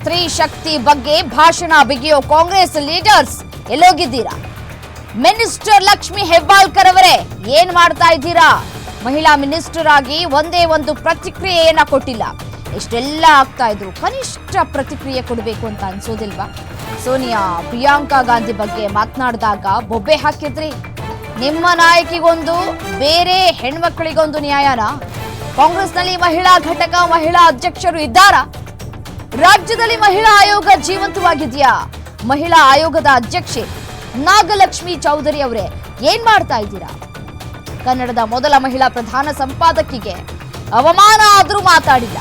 ಸ್ತ್ರೀ ಶಕ್ತಿ ಬಗ್ಗೆ ಭಾಷಣ ಬಿಗಿಯೋ ಕಾಂಗ್ರೆಸ್ ಲೀಡರ್ಸ್ ಎಲ್ಲೋಗಿದ್ದೀರಾ? ಮಿನಿಸ್ಟರ್ ಲಕ್ಷ್ಮಿ ಹೆಬ್ಬಾಳ್ಕರ್ ಅವರೇ, ಏನ್ ಮಾಡ್ತಾ ಇದ್ದೀರಾ? ಮಹಿಳಾ ಮಿನಿಸ್ಟರ್ ಆಗಿ ಒಂದೇ ಒಂದು ಪ್ರತಿಕ್ರಿಯೆಯನ್ನ ಕೊಟ್ಟಿಲ್ಲ. ಇಷ್ಟೆಲ್ಲ ಆಗ್ತಾ ಇದ್ರು. ಕನಿಷ್ಠ ಪ್ರತಿಕ್ರಿಯೆ ಕೊಡಬೇಕು ಅಂತ ಅನ್ಸೋದಿಲ್ವಾ? ಸೋನಿಯಾ, ಪ್ರಿಯಾಂಕಾ ಗಾಂಧಿ ಬಗ್ಗೆ ಮಾತನಾಡಿದಾಗ ಬೊಬ್ಬೆ ಹಾಕಿದ್ರಿ. ನಿಮ್ಮ ನಾಯಕಿಗೊಂದು, ಬೇರೆ ಹೆಣ್ಮಕ್ಳಿಗೊಂದು ನ್ಯಾಯನ? ಕಾಂಗ್ರೆಸ್ನಲ್ಲಿ ಮಹಿಳಾ ಘಟಕ, ಮಹಿಳಾ ಅಧ್ಯಕ್ಷರು ಇದ್ದಾರಾ? ರಾಜ್ಯದಲ್ಲಿ ಮಹಿಳಾ ಆಯೋಗ ಜೀವಂತವಾಗಿದೆಯಾ? ಮಹಿಳಾ ಆಯೋಗದ ಅಧ್ಯಕ್ಷೆ ನಾಗಲಕ್ಷ್ಮಿ ಚೌಧರಿ ಅವರೇ, ಏನ್ ಮಾಡ್ತಾ ಇದ್ದೀರಾ? ಕನ್ನಡದ ಮೊದಲ ಮಹಿಳಾ ಪ್ರಧಾನ ಸಂಪಾದಕಿಗೆ ಅವಮಾನ ಆದರೂ ಮಾತಾಡಿಲ್ಲ.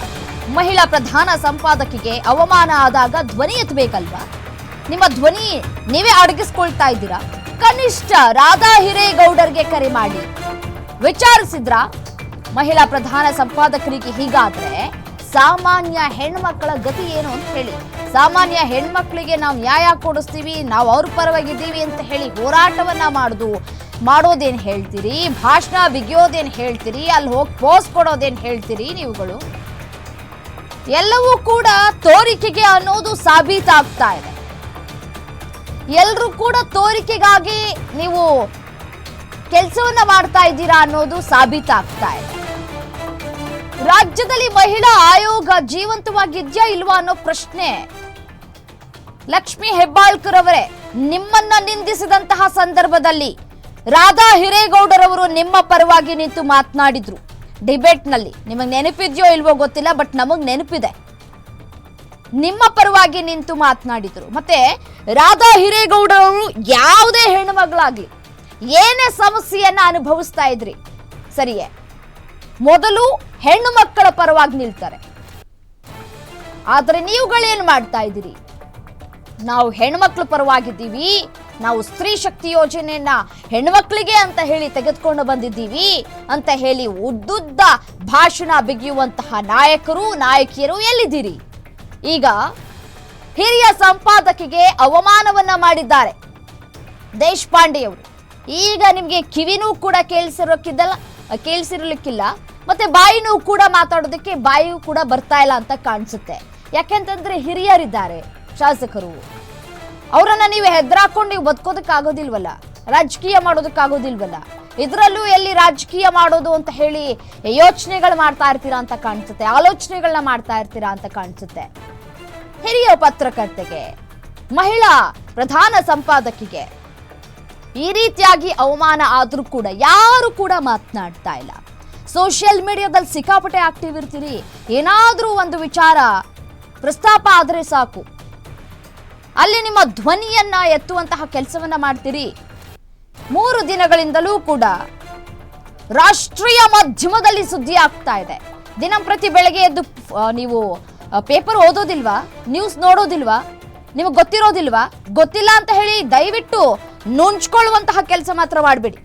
ಮಹಿಳಾ ಪ್ರಧಾನ ಸಂಪಾದಕಿಗೆ ಅವಮಾನ ಆದಾಗ ಧ್ವನಿ ಎತ್ತಬೇಕಲ್ವಾ? ನಿಮ್ಮ ಧ್ವನಿ ನೀವೇ ಅಡಗಿಸ್ಕೊಳ್ತಾ ಇದ್ದೀರಾ? ಕನಿಷ್ಠ ರಾಧಾ ಹಿರೇಗೌಡರ್ಗೆ ಕರೆ ಮಾಡಿ. ವಿಚಾರಿಸಿದ್ರ? ಮಹಿಳಾ ಪ್ರಧಾನ ಸಂಪಾದಕರಿಗೆ ಹೀಗಾದ್ರೆ ಸಾಮಾನ್ಯ ಹೆಣ್ಮಕ್ಕಳ ಗತಿ ಏನು ಅಂತ ಹೇಳಿ. ಸಾಮಾನ್ಯ ಹೆಣ್ಮಕ್ಳಿಗೆ ನಾವು ನ್ಯಾಯ ಕೊಡಿಸ್ತೀವಿ, ನಾವು ಅವ್ರ ಪರವಾಗಿದ್ದೀವಿ ಅಂತ ಹೇಳಿ ಹೋರಾಟವನ್ನ ಮಾಡುದು, ಮಾಡೋದೇನ್ ಹೇಳ್ತೀರಿ? ಭಾಷಣ ಬಿಗಿಯೋದೇನ್ ಹೇಳ್ತೀರಿ? ಅಲ್ಲಿ ಹೋಗಿ ಪೋಸ್ ಕೊಡೋದೇನ್ ಹೇಳ್ತೀರಿ ನೀವುಗಳು? ಎಲ್ಲವೂ ಕೂಡ ತೋರಿಕೆಗೆ ಅನ್ನೋದು ಸಾಬೀತಾಗ್ತಾ ಇದೆ. ಎಲ್ರೂ ಕೂಡ ತೋರಿಕೆಗಾಗಿ ನೀವು ಕೆಲಸವನ್ನ ಮಾಡ್ತಾ ಇದ್ದೀರಾ ಅನ್ನೋದು ಸಾಬೀತಾಗ್ತಾ ಇದೆ. ರಾಜ್ಯದಲ್ಲಿ ಮಹಿಳಾ ಆಯೋಗ ಜೀವಂತವಾಗಿದ್ಯಾ ಇಲ್ವಾ ಅನ್ನೋ ಪ್ರಶ್ನೆ. ಲಕ್ಷ್ಮಿ ಹೆಬ್ಬಾಳ್ಕರ್ ಅವರೇ ನಿಮ್ಮನ್ನ ನಿಂದಿಸಿದಂತಹ ಸಂದರ್ಭದಲ್ಲಿ ರಾಧಾ ಹಿರೇಗೌಡರವರು ನಿಮ್ಮ ಪರವಾಗಿ ನಿಂತು ಮಾತನಾಡಿದ್ರು. ಡಿಬೇಟ್ನಲ್ಲಿ ನಿಮಗೆ ನೆನಪಿದ್ಯೋ ಇಲ್ವೋ ಗೊತ್ತಿಲ್ಲ, ಬಟ್ ನಮಗ್ ನೆನಪಿದೆ. ನಿಮ್ಮ ಪರವಾಗಿ ನಿಂತು ಮಾತನಾಡಿದ್ರು. ಮತ್ತೆ ರಾಧಾ ಹಿರೇಗೌಡರವರು ಯಾವುದೇ ಹೆಣ್ಣು ಮಗಳಾಗ್ಲಿ ಏನೇ ಸಮಸ್ಯೆಯನ್ನ ಅನುಭವಿಸ್ತಾ ಇದ್ರಿ, ಸರಿಯೇ? ಮೊದಲು ಹೆಣ್ಣು ಮಕ್ಕಳ ಪರವಾಗಿ ನಿಲ್ತಾರೆ. ಆದರೆ ನೀವುಗಳೇನ್ ಮಾಡ್ತಾ ಇದ್ದೀರಿ? ನಾವು ಹೆಣ್ಮಕ್ಳ ಪರವಾಗಿದ್ದೀವಿ, ನಾವು ಸ್ತ್ರೀ ಶಕ್ತಿ ಯೋಜನೆಯನ್ನ ಹೆಣ್ಮಕ್ಳಿಗೆ ಅಂತ ಹೇಳಿ ತೆಗೆದುಕೊಂಡು ಬಂದಿದ್ದೀವಿ ಅಂತ ಹೇಳಿ ಉದ್ದುದ್ದ ಭಾಷಣ ಬಿಗಿಯುವಂತಹ ನಾಯಕರು, ನಾಯಕಿಯರು ಎಲ್ಲಿದ್ದೀರಿ? ಈಗ ಹಿರಿಯ ಸಂಪಾದಕಿಗೆ ಅವಮಾನವನ್ನ ಮಾಡಿದ್ದಾರೆ ದೇಶಪಾಂಡೆಯವರು. ಈಗ ನಿಮಗೆ ಕಿವಿನೂ ಕೂಡ ಕೇಳಿಸಿರೋಕ್ಕಿದ್ದಲ್ಲ, ಕೇಳಿಸಿರ್ಲಿಕ್ಕಿಲ್ಲ. ಮತ್ತೆ ಬಾಯಿನೂ ಕೂಡ ಮಾತಾಡೋದಕ್ಕೆ ಬಾಯಿಯೂ ಕೂಡ ಬರ್ತಾ ಇಲ್ಲ ಅಂತ ಕಾಣಿಸುತ್ತೆ. ಯಾಕೆಂತಂದ್ರೆ ಹಿರಿಯರಿದ್ದಾರೆ. ಶಾಸಕರು. ಅವರನ್ನ ನೀವು ಹೆದ್ರಾಕೊಂಡು ನೀವು ಬದುಕೋದಕ್ಕಾಗೋದಿಲ್ವಲ್ಲ ರಾಜಕೀಯ ಮಾಡೋದಕ್ಕಾಗೋದಿಲ್ವಲ್ಲ ಇದರಲ್ಲೂ ಎಲ್ಲಿ ರಾಜಕೀಯ ಮಾಡೋದು ಅಂತ ಹೇಳಿ ಯೋಚನೆಗಳು ಮಾಡ್ತಾ ಇರ್ತೀರಾ ಅಂತ ಕಾಣಿಸುತ್ತೆ. ಆಲೋಚನೆಗಳನ್ನ ಮಾಡ್ತಾ ಇರ್ತೀರಾ ಅಂತ ಕಾಣಿಸುತ್ತೆ. ಹಿರಿಯ ಪತ್ರಕರ್ತೆಗೆ, ಮಹಿಳಾ ಪ್ರಧಾನ ಸಂಪಾದಕಿಗೆ, ಈ ರೀತಿಯಾಗಿ ಅವಮಾನ ಆದ್ರೂ ಕೂಡ ಯಾರು ಕೂಡ ಮಾತನಾಡ್ತಾ ಇಲ್ಲ. ಸೋಷಿಯಲ್ ಮೀಡಿಯಾದಲ್ಲಿ ಸಿಕ್ಕಾಪಟ್ಟೆ ಆಕ್ಟಿವ್ ಇರ್ತೀರಿ. ಏನಾದರೂ ಒಂದು ವಿಚಾರ, ಪ್ರಸ್ತಾಪ ಆದರೆ ಸಾಕು. ಅಲ್ಲಿ ನಿಮ್ಮ ಧ್ವನಿಯನ್ನ ಎತ್ತುವಂತಹ ಕೆಲಸವನ್ನ ಮಾಡ್ತೀರಿ. ಮೂರು ದಿನಗಳಿಂದಲೂ ಕೂಡ ರಾಷ್ಟ್ರೀಯ ಮಾಧ್ಯಮದಲ್ಲಿ ಸುದ್ದಿ ಆಗ್ತಾ ಇದೆ. ದಿನಂಪ್ರತಿ ಬೆಳಗ್ಗೆ ಎದ್ದು ನೀವು ಪೇಪರ್ ಓದೋದಿಲ್ವಾ? ನ್ಯೂಸ್ ನೋಡೋದಿಲ್ವಾ? ನಿಮಗೆ ಗೊತ್ತಿರೋದಿಲ್ವಾ? ಗೊತ್ತಿಲ್ಲ ಅಂತ ಹೇಳಿ ದಯವಿಟ್ಟು ನುಂಚ್ಕೊಳ್ಳುವಂತಹ ಕೆಲಸ ಮಾತ್ರ ಮಾಡಬೇಡಿ.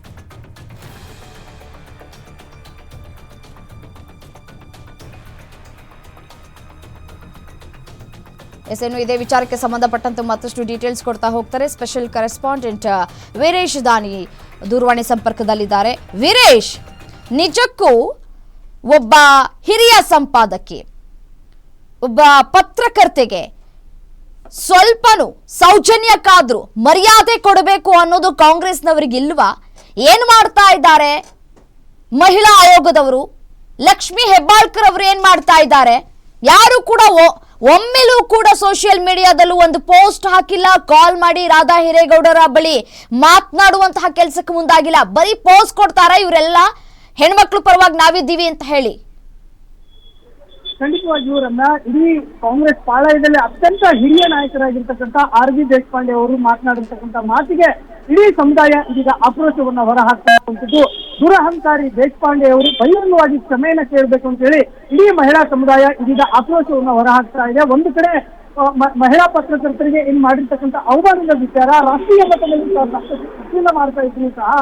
ಎಸ್ ಇದೇ. ವಿಚಾರಕ್ಕೆ ಸಂಬಂಧಪಟ್ಟಂತೆ ಮತ್ತಷ್ಟು ಡೀಟೇಲ್ಸ್ ಕೊಡ್ತಾ ಹೋಗ್ತಾರೆ. ಸ್ಪೆಷಲ್ ಕರೆಸ್ಪಾಂಡೆಂಟ್ ವೀರೇಶ್ ದಾನಿ ದೂರವಾಣಿ ಸಂಪರ್ಕದಲ್ಲಿದ್ದಾರೆ. ವೀರೇಶ್, ನಿಜಕ್ಕೂ ಒಬ್ಬ ಹಿರಿಯ ಸಂಪಾದಕಿ, ಒಬ್ಬ ಪತ್ರಕರ್ತೆಗೆ ಸ್ವಲ್ಪನೂ ಸೌಜನ್ಯಕ್ಕಾದ್ರೂ ಮರ್ಯಾದೆ ಕೊಡಬೇಕು ಅನ್ನೋದು ಕಾಂಗ್ರೆಸ್ನವರಿಗೆ ಇಲ್ವಾ? ಏನ್ ಮಾಡ್ತಾ ಇದ್ದಾರೆ? ಮಹಿಳಾ ಆಯೋಗದವರು, ಲಕ್ಷ್ಮಿ ಹೆಬ್ಬಾಳ್ಕರ್ ಅವರು ಏನ್ ಮಾಡ್ತಾ ಇದ್ದಾರೆ? ಯಾರು ಕೂಡ ಒಮ್ಮೆಲೂ ಕೂಡ ಸೋಷಿಯಲ್ ಮೀಡಿಯಾದಲ್ಲೂ ಒಂದು ಪೋಸ್ಟ್ ಹಾಕಿಲ್ಲ. ಕಾಲ್ ಮಾಡಿ ರಾಧಾ ಹಿರೇಗೌಡರ ಬಳಿ ಮಾತನಾಡುವಂತಹ ಕೆಲಸಕ್ಕೆ ಮುಂದಾಗಿಲ್ಲ. ಬರೀ ಪೋಸ್ಟ್ ಕೊಡ್ತಾರ ಇವರೆಲ್ಲ? ಹೆಣ್ಮಕ್ಳು ಪರವಾಗಿ ನಾವಿದ್ದೀವಿ ಅಂತ ಹೇಳಿ. ಖಂಡಿತವಾಗಿಯೂ ಇವರನ್ನ ಇಡೀ ಕಾಂಗ್ರೆಸ್ ಪಾಳಯದಲ್ಲಿ ಅತ್ಯಂತ ಹಿರಿಯ ನಾಯಕರಾಗಿರ್ತಕ್ಕಂಥ ಆರ್ ಬಿ ದೇಶಪಾಂಡೆ ಅವರು ಮಾತನಾಡಿರ್ತಕ್ಕಂಥ ಮಾತಿಗೆ ಇಡೀ ಸಮುದಾಯ ಇದೀಗ ಆಕ್ರೋಶವನ್ನ ಹೊರಹಾಕ್ತಾ ದುರಹಂಕಾರಿ ದೇಶಪಾಂಡೆ ಅವರು ಬಹಿರಂಗವಾಗಿ ಕ್ಷಮೆಯನ್ನ ಕೇಳಬೇಕು ಅಂತ ಹೇಳಿ ಇಡೀ ಮಹಿಳಾ ಸಮುದಾಯ ಇದೀಗ ಆಕ್ರೋಶವನ್ನ ಹೊರಹಾಕ್ತಾ ಇದೆ. ಒಂದು ಕಡೆ ಮಹಿಳಾ ಪತ್ರಕರ್ತರಿಗೆ ಏನ್ ಮಾಡಿರ್ತಕ್ಕಂಥ ಅವಮಾನದ ವಿಚಾರ, ರಾಷ್ಟ್ರೀಯ ಮಟ್ಟದಲ್ಲಿ ಅಪೀಲ ಮಾಡ್ತಾ ಇದ್ರು ಸಹ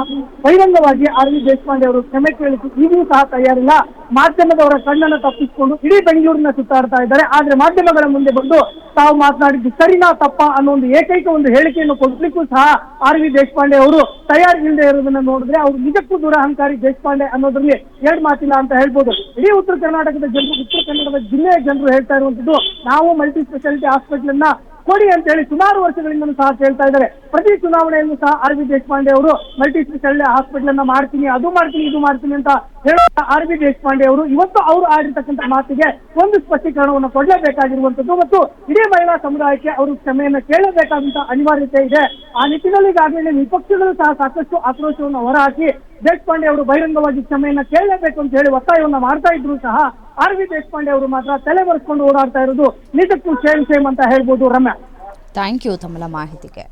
ಬಹಿರಂಗವಾಗಿ ಆರ್ ದೇಶಪಾಂಡೆ ಅವರು ಕ್ಷಮೆ ಕೇಳಿದ್ದು ಈಗಲೂ ಸಹ ತಯಾರಿಲ್ಲ. ಮಾಧ್ಯಮದವರ ಕಣ್ಣನ್ನು ತಪ್ಪಿಸಿಕೊಂಡು ಇಡೀ ಬೆಂಗಳೂರಿನ ಸುತ್ತಾಡ್ತಾ ಇದ್ದಾರೆ. ಆದ್ರೆ ಮಾಧ್ಯಮಗಳ ಮುಂದೆ ಬಂದು ತಾವು ಮಾತನಾಡಿದ್ದು ಸರಿನಾ ತಪ್ಪ ಅನ್ನೋ ಒಂದು ಏಕೈಕ ಒಂದು ಹೇಳಿಕೆಯನ್ನು ಕೊಡ್ಲಿಕ್ಕೂ ಸಹ ಆರ್ ವಿ ದೇಶಪಾಂಡೆ ಅವರು ತಯಾರಿಲ್ಲದೆ ಇರೋದನ್ನ ನೋಡಿದ್ರೆ ಅವ್ರು ನಿಜಕ್ಕೂ ದುರಹಂಕಾರಿ ದೇಶಪಾಂಡೆ ಅನ್ನೋದ್ರಲ್ಲಿ ಎರಡು ಮಾತಿಲ್ಲ ಅಂತ ಹೇಳ್ಬೋದು. ಇಡೀ ಉತ್ತರ ಕರ್ನಾಟಕದ ಜನರು, ಉತ್ತರ ಕನ್ನಡದ ಜಿಲ್ಲೆಯ ಜನರು ಹೇಳ್ತಾ ಇರುವಂತದ್ದು ನಾವು ಮಲ್ಟಿ ಸ್ಪೆಷಾಲಿಟಿ ಹಾಸ್ಪಿಟಲ್ ಅನ್ನ ಕೊಡಿ ಅಂತ ಹೇಳಿ ಸುಮಾರು ವರ್ಷಗಳಿಂದಲೂ ಸಹ ಕೇಳ್ತಾ ಇದ್ದಾರೆ. ಪ್ರತಿ ಚುನಾವಣೆಯಲ್ಲೂ ಸಹ ಆರ್ ವಿ ದೇಶಪಾಂಡೆ ಅವರು ಮಲ್ಟಿ ಸ್ಪೆಷಾಲಿಟಿ ಹಾಸ್ಪಿಟಲ್ ಅನ್ನ ಮಾಡ್ತೀನಿ, ಅದು ಮಾಡ್ತೀನಿ, ಇದು ಮಾಡ್ತೀನಿ ಅಂತ ಹೇಳುವ ಆರ್ ವಿ ದೇಶಪಾಂಡೆ ಅವರು ಇವತ್ತು ಅವರು ಆಡಿರ್ತಕ್ಕಂಥ ಮಾತಿಗೆ ಒಂದು ಸ್ಪಷ್ಟೀಕರಣವನ್ನು ಕೊಡಲೇಬೇಕಾಗಿರುವಂತದ್ದು ಮತ್ತು ಇಡೀ ಮಹಿಳಾ ಸಮುದಾಯಕ್ಕೆ ಅವರು ಕ್ಷಮೆಯನ್ನು ಕೇಳಬೇಕಾದಂತ ಅನಿವಾರ್ಯತೆ ಇದೆ. ಆ ನಿಟ್ಟಿನಲ್ಲಿ ಈಗಾಗಲೇ ವಿಪಕ್ಷಗಳು ಸಹ ಸಾಕಷ್ಟು ಆಕ್ರೋಶವನ್ನು ಹೊರಹಾಕಿ ದೇಶಪಾಂಡೆ ಅವರು ಬಹಿರಂಗವಾಗಿ ಕ್ಷಮೆಯನ್ನ ಕೇಳಲೇಬೇಕು ಅಂತ ಹೇಳಿ ಒತ್ತಾಯವನ್ನು ಮಾಡ್ತಾ ಇದ್ರು ಸಹ ಆರ್ ವಿ ದೇಶಪಾಂಡೆ ಅವರು ಮಾತ್ರ ತಲೆ ಬರ್ಸ್ಕೊಂಡು ಓಡಾಡ್ತಾ ಇರೋದು ನಿಜಕ್ಕೂ ಸೇಮ್ ಸೇಮ್ ಅಂತ ಹೇಳ್ಬೋದು ರಮ್ಯಾ. ಥ್ಯಾಂಕ್ ಯು ತಮ್ಮ ಮಾಹಿತಿಗೆ.